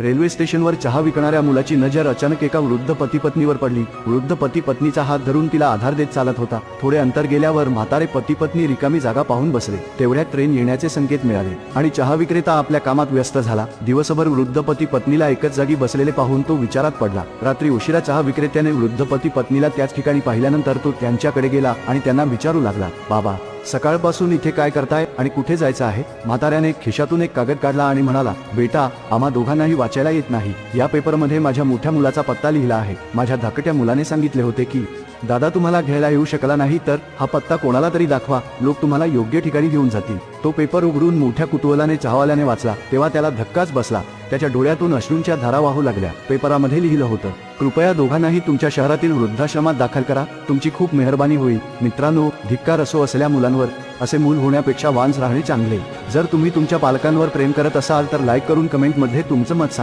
Railway स्टेशनवर चहा विकणाऱ्या मुलाची नजर अचानक एका वृद्ध पती पत्नीवर पडली. वृद्ध पती पत्नीचा हात धरून तिला आधार देत चालत होता. थोडे अंतर गेल्यावर म्हातारे पती पत्नी रिकामी जागा पाहून बसले. तेवढ्यात ट्रेन येण्याचे संकेत मिळाले आणि चहा विक्रेता आपल्या कामात व्यस्त झाला. दिवसभर वृद्ध पती पत्नीला एकच जागी बसलेले पाहून तो विचारात पडला. रात्री उशिरा चहा विक्रेत्याने वृद्ध पती पत्नीला त्याच ठिकाणी पाहिल्यानंतर तो त्यांच्याकडे गेला आणि त्यांना विचारू लागला बाबा सकाळपासून इथे काय करताय आणि कुठे जायचं आहे? म्हाताऱ्याने खिशातून एक कागद काढला आणि म्हणाला बेटा आम्हा दोघांनाही वाचायला येत नाही. या पेपरमध्ये माझ्या मोठ्या मुलाचा पत्ता लिहिला आहे. माझ्या धाकट्या मुलाने सांगितले होते की दादा तुम्हाला घ्यायला येऊ शकला नाही तर हा पत्ता कोणाला तरी दाखवा. लोक तुम्हाला योग्य ठिकाणी घेऊन जातील. तो पेपर उघडून मोठ्या कुतूहलाने चहावाल्याने वाचला. तेव्हा त्याला धक्काच बसला. त्याच्या डोळ्यातून अश्रूंच्या धारा वाहू लागल्या. पेपरामध्ये लिहिलं होतं कृपया दोघांनाही तुमच्या शहरातील वृद्धाश्रमात दाखल करा. तुमची खूप मेहरबानी होईल. मित्रांनो धिक्कार असो असल्या मुलांवर असे मूल होण्यापेक्षा वांस राहणे चांगले. जर तुम्ही तुमच्या पालकांवर प्रेम करत असाल तर लाईक करून कमेंटमध्ये तुमचं मत सांगा.